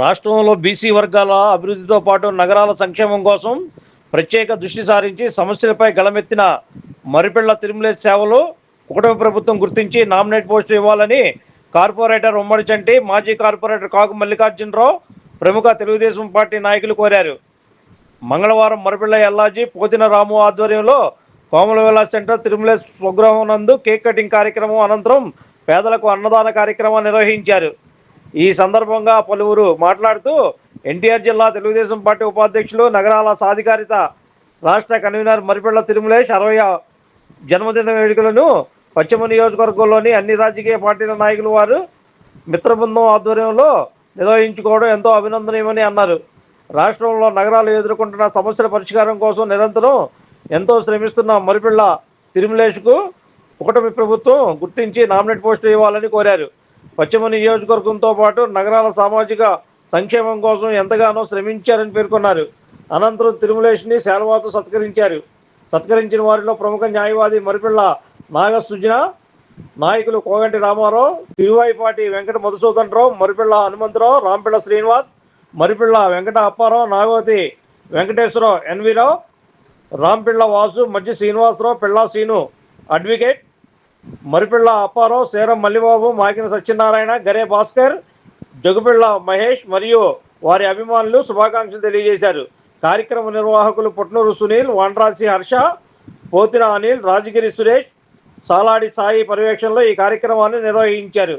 రాష్ట్రంలో బీసీ వర్గాల అభివృద్ధితో పాటు నగరాల సంక్షేమం కోసం ప్రత్యేక దృష్టి సారించి సమస్యలపై గళమెత్తిన మరిపిళ్ళ తిరుమలేశ్ సేవలు ఒకటవ ప్రభుత్వం గుర్తించి నామినేట్ పోస్టులు ఇవ్వాలని కార్పొరేటర్ ఉమ్మడి చంటి మాజీ కార్పొరేటర్ కాకు మల్లికార్జునరావు ప్రముఖ తెలుగుదేశం పార్టీ నాయకులు కోరారు. మంగళవారం మరిపిళ్ళ ఎల్లాజీ పోతిన రాము ఆధ్వర్యంలో కోమల సెంటర్ తిరుమలేశ్ స్వగృహం నందు కేక్ కటింగ్ కార్యక్రమం అనంతరం పేదలకు అన్నదాన కార్యక్రమం నిర్వహించారు. ఈ సందర్భంగా పలువురు మాట్లాడుతూ ఎన్టీఆర్ జిల్లా తెలుగుదేశం పార్టీ ఉపాధ్యక్షులు నగరాల సాధికారిత రాష్ట్ర కన్వీనర్ మరిపెళ్ళ తిరుమలేష్ అరవై జన్మదిన వేడుకలను పశ్చిమ నియోజకవర్గంలోని అన్ని రాజకీయ పార్టీల నాయకులు వారు మిత్రబృందం ఆధ్వర్యంలో నిర్వహించుకోవడం ఎంతో అభినందనీయమని అన్నారు. రాష్ట్రంలో నగరాలు ఎదుర్కొంటున్న సమస్యల పరిష్కారం కోసం నిరంతరం ఎంతో శ్రమిస్తున్న మరిపిళ్ళ తిరుమలేష్కు ఒకటమి ప్రభుత్వం గుర్తించి నామినేట్ పోస్టు ఇవ్వాలని కోరారు. పశ్చిమ నియోజకవర్గంతో పాటు నగరాల సామాజిక సంక్షేమం కోసం ఎంతగానో శ్రమించారని పేర్కొన్నారు. అనంతరం తిరుమలేష్ని శాల్వాతో సత్కరించారు. సత్కరించిన వారిలో ప్రముఖ న్యాయవాది మరిపిళ్ళ నాగసృజన నాయకులు కోగంటి రామారావు తిరువాయిపాటి వెంకట మధుసూదన్ రావు హనుమంతరావు రాంపిళ్ళ శ్రీనివాస్ మరిపిళ్ళ వెంకట అప్పారావు నాగవతి వెంకటేశ్వరరావు ఎన్వీరావు రాంపిళ్ళ వాసు మధ్య శ్రీనివాసరావు పిళ్ళా శ్రీను అడ్వకేట్ మరిపిళ్ళ అప్పారావు సేరం మల్లిబాబు మాకిన సత్యనారాయణ గరే భాస్కర్ జగుపిళ్ళ మహేష్ మరియు వారి అభిమానులు శుభాకాంక్షలు తెలియజేశారు. కార్యక్రమ నిర్వాహకులు పుట్నూరు సునీల్ వాండ్రాసి హర్ష పోతిన అనిల్ రాజగిరి సురేష్ సాలాడి సాయి పర్యవేక్షణలో ఈ కార్యక్రమాన్ని నిర్వహించారు.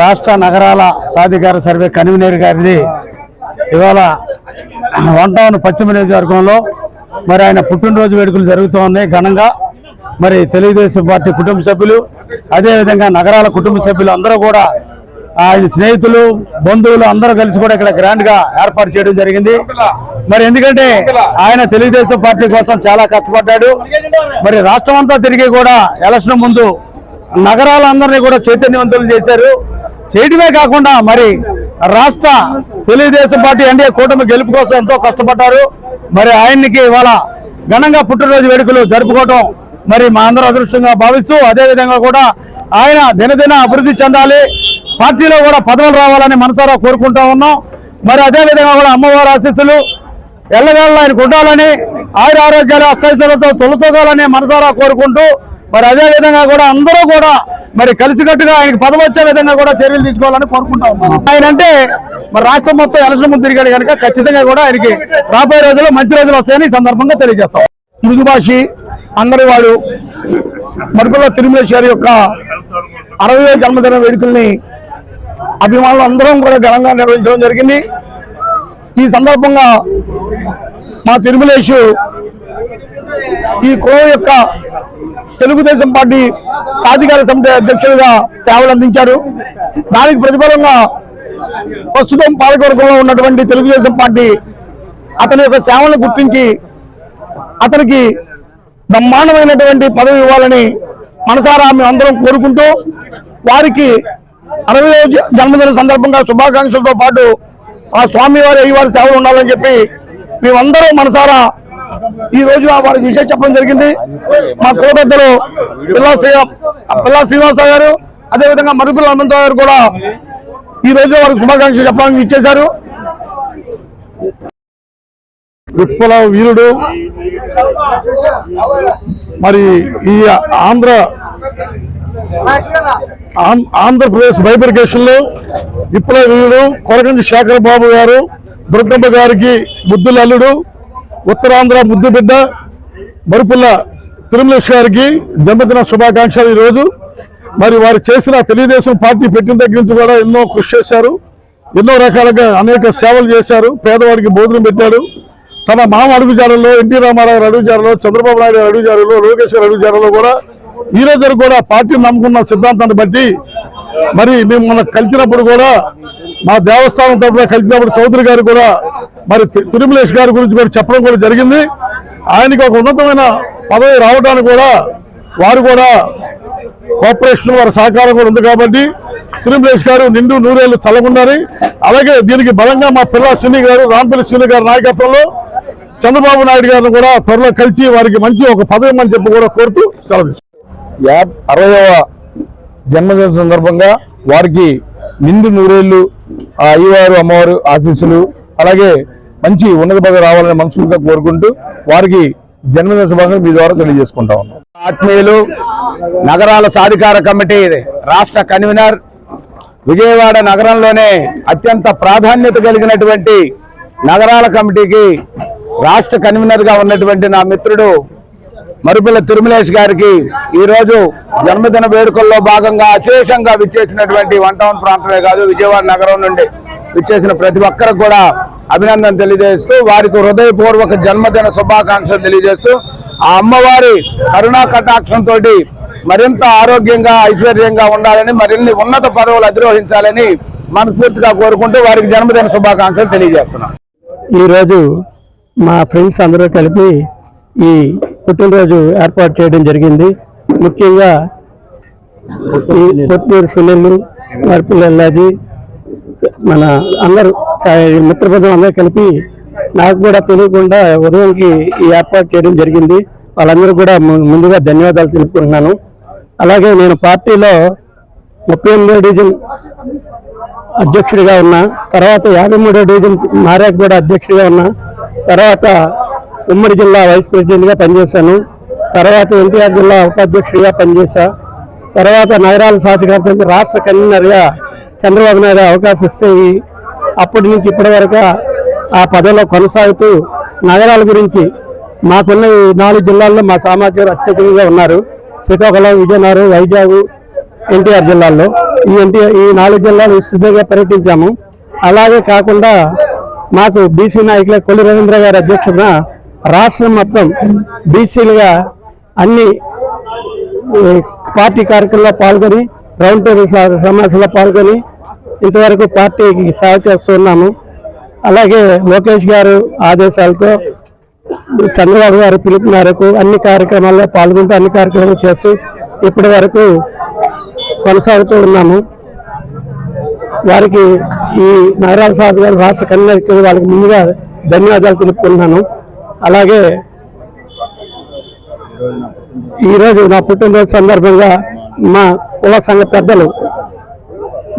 రాష్ట్ర నగరాల సాధికార సర్వే కన్వీనర్ గారిది ఇవాళ వన్ టౌన్ పశ్చిమ నియోజకవర్గంలో మరి ఆయన పుట్టినరోజు వేడుకలు జరుగుతూ ఉన్నాయి ఘనంగా. మరి తెలుగుదేశం పార్టీ కుటుంబ సభ్యులు అదేవిధంగా నగరాల కుటుంబ సభ్యులు అందరూ కూడా ఆయన స్నేహితులు బంధువులు అందరూ కలిసి కూడా ఇక్కడ గ్రాండ్గా ఏర్పాటు చేయడం జరిగింది. మరి ఎందుకంటే ఆయన తెలుగుదేశం పార్టీ కోసం చాలా కష్టపడ్డాడు. మరి రాష్ట్రం అంతా తిరిగి కూడా ఎలక్షన్ ముందు నగరాలందరినీ కూడా చైతన్యవంతులు చేశారు. చేయడమే కాకుండా మరి రాష్ట్ర తెలుగుదేశం పార్టీ ఎన్డీఏ కూటమి గెలుపు కోసం ఎంతో కష్టపడ్డారు. మరి ఆయన్నికి ఇవాళ ఘనంగా పుట్టినరోజు వేడుకలు జరుపుకోవడం మరి మా అందరూ అదృష్టంగా భావిస్తూ అదేవిధంగా కూడా ఆయన దినదిన అభివృద్ధి చెందాలి. పార్టీలో కూడా పదవులు రావాలని మనసారా కోరుకుంటా ఉన్నాం. మరి అదేవిధంగా కూడా అమ్మవారి ఆశీస్సులు ఎల్లవేళ ఆయన ఉండాలని ఆయుర ఆరోగ్యాలు అస్థైశ్వరులతో తొలతోగాలని మనసారా కోరుకుంటూ మరి అదే విధంగా కూడా అందరూ కూడా మరి కలిసికట్టుగా ఆయనకి పదవి వచ్చే విధంగా కూడా చర్యలు తీసుకోవాలని కోరుకుంటా ఉన్నాం. ఆయన అంటే మరి రాష్ట్రం మొత్తం ఎలక్షన్ ముందు తిరిగాడు కనుక ఖచ్చితంగా కూడా ఆయనకి రాబోయే రోజుల్లో మంచి రోజులు వస్తాయని ఈ సందర్భంగా తెలియజేస్తాం. మృదుభాషి అందరి వాడు మరుపుల తిరుమలేశ్వరి యొక్క అరవై జన్మదిన వేడుకల్ని అభిమానులు అందరం కూడా ఘనంగా నిర్వహించడం జరిగింది. ఈ సందర్భంగా మా తిరుమలేశు ఈ కో యొక్క తెలుగుదేశం పార్టీ సాధికార సమితి అధ్యక్షులుగా సేవలు అందించారు. దానికి ప్రతిఫలంగా ప్రస్తుతం పాలకవర్గంలో ఉన్నటువంటి తెలుగుదేశం పార్టీ అతని యొక్క సేవలను గుర్తించి అతనికి బ్రహ్మాండమైనటువంటి పదవి ఇవ్వాలని మనసారా మేము అందరం కోరుకుంటూ వారికి అరవై జన్మదిన సందర్భంగా శుభాకాంక్షలతో పాటు ఆ స్వామివారి అయ్యవారి సేవలు ఉండాలని చెప్పి మేమందరం మనసారా ఈ రోజు వారికి విషయం చెప్పడం జరిగింది. మా కులపెద్దలు పిల్లా పిల్లా శ్రీనివాసరావు గారు అదేవిధంగా మరుపుల హనుమంతరావు గారు కూడా ఈ రోజు వారికి శుభాకాంక్షలు చెప్పడానికి ఇచ్చేశారు. విప్లవ వీరుడు మరి ఈ ఆంధ్ర ఆం- ఆంధ్రప్రదేశ్ బైబ్రికేషన్లు విప్లవ వీరుడు కొరగంజి శేఖర్ బాబు గారు దుర్గమ్మ గారికి ముద్దుల అల్లుడు ఉత్తరాంధ్ర ముద్దు బిడ్డ మరుపుల్ల తిరుమలేష్ గారికి జన్మదిన శుభాకాంక్షలు ఈరోజు. మరి వారు చేసిన తెలుగుదేశం పార్టీ పెట్టిన దగ్గర నుంచి కూడా ఎన్నో కృషి చేశారు. ఎన్నో రకాలుగా అనేక సేవలు చేశారు. పేదవాడికి భోజనం పెట్టాడు. తన మామ అడుగుజాడల్లో ఎన్టీ రామారావు గారి అడుగుజాడలో చంద్రబాబు నాయుడు గారి అడుగుజాడలో లోకేష్ అడుగుజాడలో కూడా ఈ రోజు కూడా పార్టీ నమ్ముకున్న సిద్ధాంతాన్ని బట్టి మరి మేము మన కలిసినప్పుడు కూడా మా దేవస్థానం తరఫున కలిసినప్పుడు చౌదరి గారు కూడా మరి తిరుమలేష్ గారి గురించి కూడా చెప్పడం కూడా జరిగింది. ఆయనకి ఒక ఉన్నతమైన పదవి రావడానికి కూడా వారు కూడా కోఆపరేషన్ వారి సహకారం కూడా ఉంది కాబట్టి తిరుమలేష్ గారు నిండు నూరేళ్ళు చల్లగున్నారు అలాగే దీనికి బలంగా మా పిల్ల సిని గారు రాంపల్లి సిని గారి నాయకత్వంలో చంద్రబాబు నాయుడు గారిని కూడా త్వరలో కలిసి వారికి మంచి ఒక పదవి అని చెప్పి కూడా కోరుతూ సెలవు యాబ్ అరవయవ జన్మదిన సందర్భంగా వారికి నిండు నూరేళ్ళు అయ్యవారు అమ్మవారు ఆశీస్సులు అలాగే మంచి ఉన్నత పదవి రావాలని మనస్ఫూర్తిగా కోరుకుంటూ వారికి జన్మదిన శుభాకాంక్షలు మీ ద్వారా తెలియజేసుకుంటా ఉన్నాం. ఆత్మీయులు నగరాల సాధికార కమిటీ రాష్ట్ర కన్వీనర్ విజయవాడ నగరంలోనే అత్యంత ప్రాధాన్యత కలిగినటువంటి నగరాల కమిటీకి రాష్ట్ర కన్వీనర్గా ఉన్నటువంటి నా మిత్రుడు మరుపుల తిరుమలేష్ గారికి ఈరోజు జన్మదిన వేడుకల్లో భాగంగా అశేషంగా విచ్చేసినటువంటి వన్ టౌన్ ప్రాంతమే కాదు విజయవాడ నగరం నుండి. ఇచ్చేసిన ప్రతి ఒక్కరికి కూడా అభినందన తెలియజేస్తూ వారికి హృదయపూర్వక జన్మదిన శుభాకాంక్షలు తెలియజేస్తూ ఆ అమ్మవారి కరుణా కటాక్షంతో మరింత ఆరోగ్యంగా ఐశ్వర్యంగా ఉండాలని మరిన్ని ఉన్నత పదవులు అధిరోహించాలని మనస్ఫూర్తిగా కోరుకుంటూ వారికి జన్మదిన శుభాకాంక్షలు తెలియజేస్తున్నాం. ఈరోజు మా ఫ్రెండ్స్ అందరూ కలిపి ఈ పుట్టినరోజు ఏర్పాటు చేయడం జరిగింది. ముఖ్యంగా ఈ కొత్తూరు సునీలు మరిపిల్లి పిల్లలది మన అందరూ చా- మిత్రబృందం అందరూ కలిపి నాకు కూడా తెలియకుండా ఉదయంకి ఈ ఏర్పాటు చేయడం జరిగింది. వాళ్ళందరూ కూడా ముందుగా ధన్యవాదాలు తెలుపుకుంటున్నాను. అలాగే నేను పార్టీలో ముప్పై ఎనిమిదో డివిజన్ అధ్యక్షుడిగా ఉన్నా తర్వాత యాభై మూడో డివిజన్ మారాక్ కూడా అధ్యక్షుడిగా ఉన్నా తర్వాత ఉమ్మడి జిల్లా వైస్ ప్రెసిడెంట్గా పనిచేశాను తర్వాత ఎన్టీఆర్ జిల్లా ఉపాధ్యక్షుడిగా పనిచేశా తర్వాత నగరాల సాధికారత రాష్ట్ర కన్వీనర్గా చంద్రబాబు నాయుడు అవకాశం ఇస్తే అప్పటి నుంచి ఇప్పటి వరకు ఆ పదవిలో కొనసాగుతూ నగరాల గురించి మాకున్న ఈ నాలుగు జిల్లాల్లో మా సామాజిక అత్యధికంగా ఉన్నారు. శ్రీకాకుళం విజయనగరం వైజాగ్ ఎన్టీఆర్ జిల్లాల్లో. ఈ ఎన్టీఆర్ ఈ నాలుగు జిల్లాలు విస్తృతంగా పర్యటించాము. అలాగే కాకుండా మాకు బీసీ నాయకుల కొల్లి రవీంద్ర గారి అధ్యక్షతన రాష్ట్రం మొత్తం బీసీలుగా అన్ని పార్టీ కార్యక్రమంలో పాల్గొని రౌండ్ టేబుల్ స- సమావేశంలో పాల్గొని ఇంతవరకు పార్టీకి సేవ చేస్తున్నాము. అలాగే లోకేష్ గారు ఆదేశాలతో చంద్రబాబు గారు పిలుపు మేరకు అన్ని కార్యక్రమాల్లో పాల్గొంటూ అన్ని కార్యక్రమాలు చేస్తూ ఇప్పటి వరకు కొనసాగుతూ ఉన్నాము. వారికి ఈ నగరాల సాధు గారు రాష్ట్ర కన్వీనర్ ఇచ్చిన వాళ్ళకి ముందుగా ధన్యవాదాలు తెలుపుకున్నాను అలాగే ఈరోజు నా పుట్టినరోజు సందర్భంగా మా కుల సంఘ పెద్దలు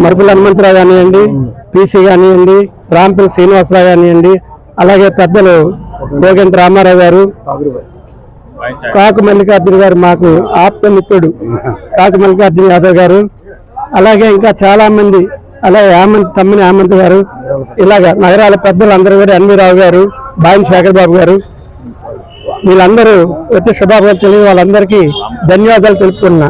మరుపుల హనుమంతరావు కానివ్వండి పీసీ కానివ్వండి రాంపల్లి శ్రీనివాసరావు కానివ్వండి అలాగే పెద్దలు గోగంత రామారావు గారు కాకు మల్లికార్జున గారు మాకు ఆప్త మిత్రుడు కాకు మల్లికార్జున యాదవ్ గారు అలాగే ఇంకా చాలా మంది అలాగే హేమంత్ తమ్మిని హేమంత్ గారు ఇలాగ నగరాల పెద్దలు అందరూ కూడా ఎన్వి రావు గారు బాయిన్ శేఖర్ బాబు గారు వీళ్ళందరూ వచ్చి శుభాకాంక్షలు వాళ్ళందరికీ ధన్యవాదాలు తెలుపుకున్నా